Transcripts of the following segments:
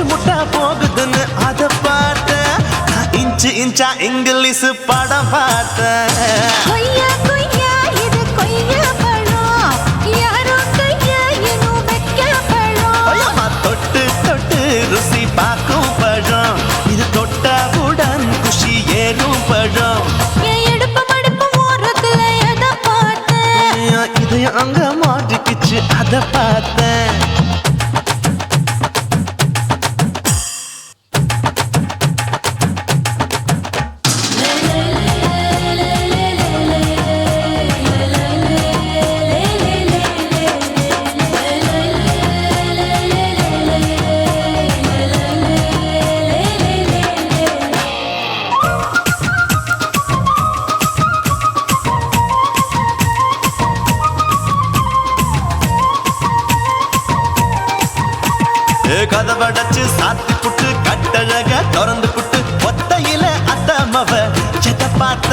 முட்டு முட்டா போகுதுன்னு அதை பார்த்த இன்ச்சு இன்ச்சா இங்கிலீஷ் படம் பார்த்த அங்க மாட்டிக்கிச்சு? அதை பார்த்தேன். மாவடச்சு சாத்தி புட்டு கட்டழக திறந்து புட்டு ஒத்தையில அத்தமவ செத்த பார்த்த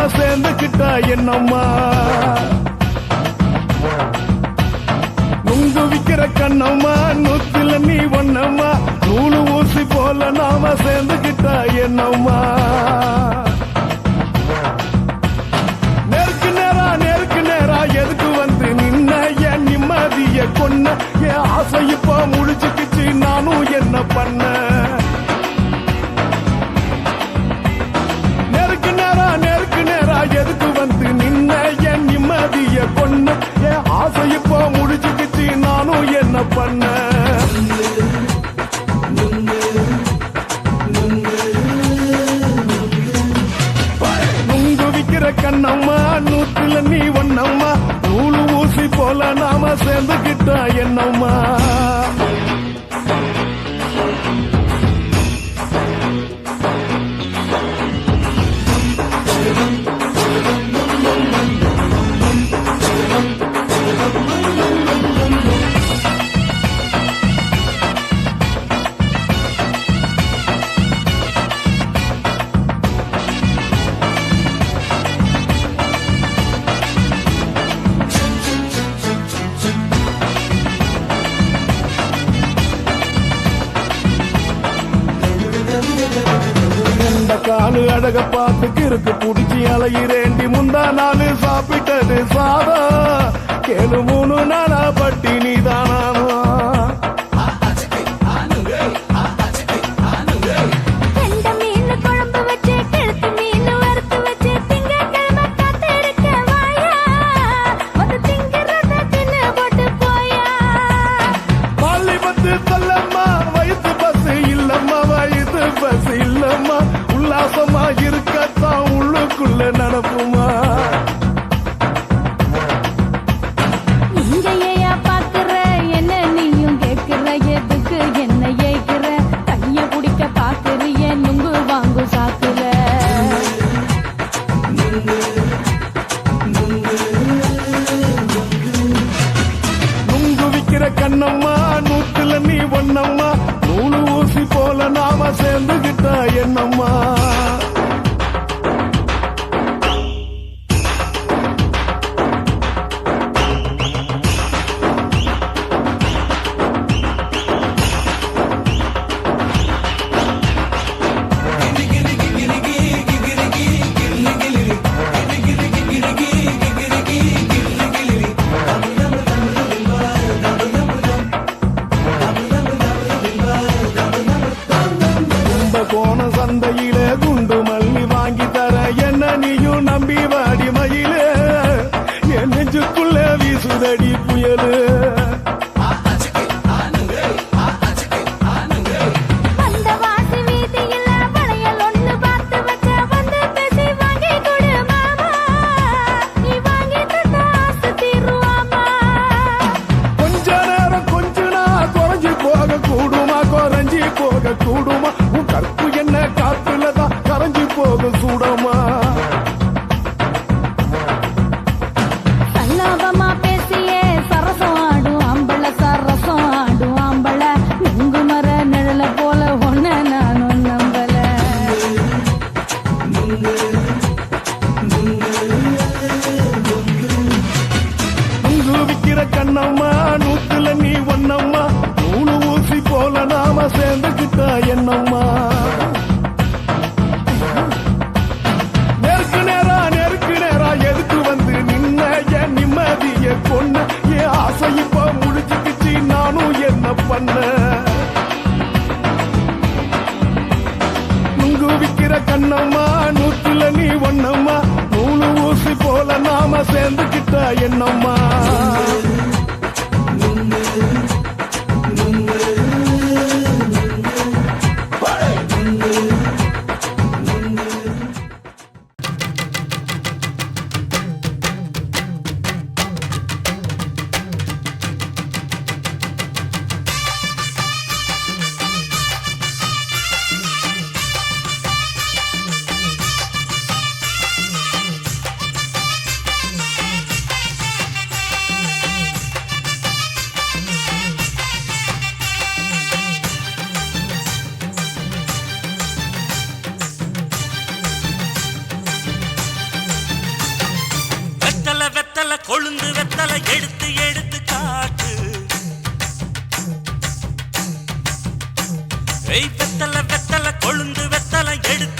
நாம சேர்ந்துக்கிட்டா என்னம்மா? நுங்கு விக்கிற கண்ணம்மா நூத்துல நீ ஒன்னம்மா நூலு ஊசி போல நாம சேர்ந்து சேர்ந்துக்கிட்டா என்னம்மா? என்ன பண்ண? நுங்குவிக்கிற கண்ணம்மா நூற்றுல நீ ஒன்னம்மா நூலு ஊசி போல நாம சேர்ந்துகிட்டா என்னம்மா? உனக்கு புடிச்சு அலையிறேண்டி. முந்தா நாள் சாப்பிட்டது சாதா கேளு மூணு நாளா பட்டி நீ தானா பத்து பல்லம்மா வயசு பஸ் இல்லம்மா வயசு பஸ் இல்ல. பொன்னம்மா நூலு ஊசி போல நாம சேர்ந்துகிட்டா என்னம்மா? கண்ணம்மா நூற்றுல நீ ஒன்னம்மா நூலு ஊசி போல நாம சேர்ந்துக்கிட்ட என்னம்மா? கொழுந்து வெத்தலை எடுத்து எடுத்து காட்டு. வெய் வெத்தலை வெத்தலை கொழுந்து வெத்தலை எடுத்து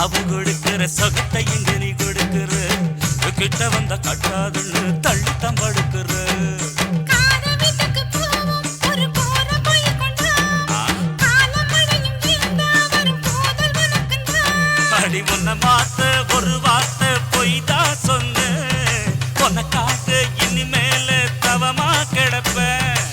அவன் கொடுக்கிற சொகத்தை இங்க நீ கொடுக்கிற. கிட்ட வந்த கட்டாதுன்னு தள்ளித்தான் படுக்கிற. அடி உன்னை மாத்த ஒரு வார்த்தை பொய் தான் சொன்ன உனக்காக இனிமேல தவமா கிடப்பேன்.